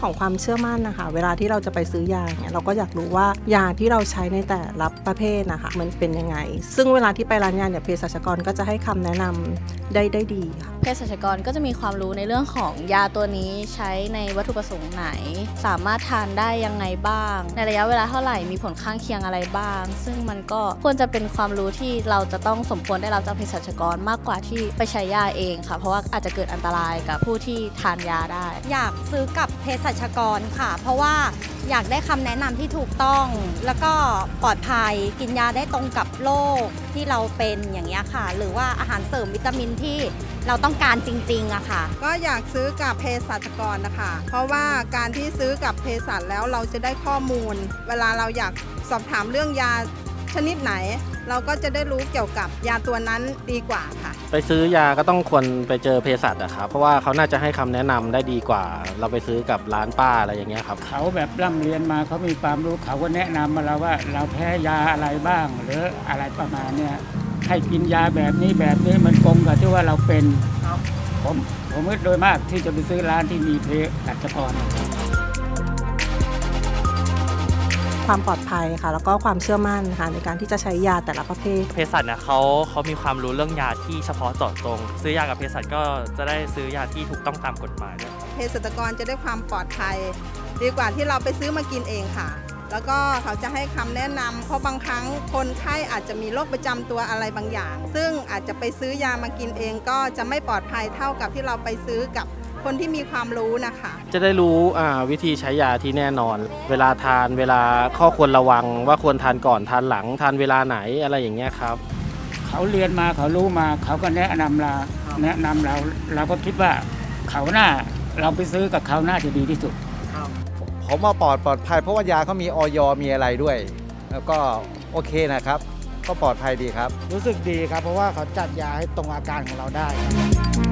ของความเชื่อมั่นนะคะ เวลาที่เราจะไปซื้อยาเนี่ยเราก็อยากรู้ว่ายาที่เราใช้ในแต่ละประเภทนะคะ มันเป็นยังไง ซึ่งเวลาที่ไปร้านยาเนี่ยเภสัชกรก็จะให้คำแนะนำได้ได้ดีค่ะเภสัชกรก็จะมีความรู้ในเรื่องของยาตัวนี้ใช้ในวัตถุประสงค์ไหน สามารถทานได้ยังไงบ้าง ในระยะเวลาเท่าไหร่มีผลข้างเคียงอะไรบ้าง ซึ่งมันก็ควรจะเป็นความรู้ที่เราจะต้องสมควรได้รับจากเภสัชกรมากกว่าที่ไปใช้ยาเองค่ะ เพราะว่าอาจจะเกิดอันตรายกับผู้ที่ทานยาได้ อยากซื้อกับเภสัชกรค่ะ เพราะว่าอยากได้คำแนะนำที่ถูกต้อง แล้วก็ปลอดภัยกินยาได้ตรงกับโรคที่เราเป็นอย่างเงี้ยค่ะ หรือว่าอาหารเสริมวิตามินที่เราต้องการจริงๆอะค่ะ ก็อยากซื้อกับเภสัชกรนะคะ เพราะว่าการที่ซื้อกับเภสัชแล้วเราจะได้ข้อมูล เวลาเราอยากสอบถามเรื่องยา ชนิดไหน เราก็จะได้รู้เกี่ยวกับยาตัวนั้นดีกว่าค่ะ ไปซื้อยาก็ต้องควรไปเจอเภสัชอะครับเพราะว่าเขาน่าจะให้คำแนะนำได้ดีกว่า เราไปซื้อกับร้านป้าอะไรอย่างเงี้ยครับ เขาแบบร่ำเรียนมาเขามีความรู้เขาก็แนะนำมาเราว่า เราแพ้ยาอะไรบ้าง หรืออะไรประมาณเนี้ยให้กินยาแบบนี้แบบนี้มันตรงกับที่ว่าเราเป็นผมผมก็โดยมากที่จะไปซื้อร้านที่มีเภสัชกรค วามปลอดภัยค่ะ แล้วก็ความเชื่อมั่นค่ะในการที่จะใช้ยาแต่ละประเภท เภสัชเนี่ยเขาเขามีความรู้เรื่องยาที่เฉพาะเจาะจง ซื้อยากับเภสัชก็จะได้ซื้อยาที่ถูกต้องตามกฎหมายด้วยเภสัชกรจะได้ความปลอดภัย ดีกว่าที่เราไปซื้อมากินเองค่ะ แล้วก็เขาจะให้คำแนะนำเพราะบางครั้งคนไข้อาจจะมีโรคประจำตัวอะไรบางอย่าง ซึ่งอาจจะไปซื้อยามากินเองก็จะไม่ปลอดภัยเท่ากับที่เราไปซื้อกับ คนที่มีความรู้นะคะ จะได้รู้อ่าวิธีใช้ยาที่แน่นอน เวลาทานเวลาข้อควรระวังว่าควรทานก่อนทานหลัง ทานเวลาไหนอะไรอย่างเงี้ยครับ เขาเรียนมาเขารู้มาเขาก็แนะนำเราแนะนำเราเราก็คิดว่าเขาหน้าเราไปซื้อกับเขาน่าจะดีที่สุดผมว่าปลอดปลอดภัยเพราะว่ายาเขามีออยมีอะไรด้วย แล้วก็โอเคนะครับ ก็ปลอดภัยดีครับ รู้สึกดีครับ เพราะว่าเขาจัดยาให้ตรงอาการของเราได้ครับ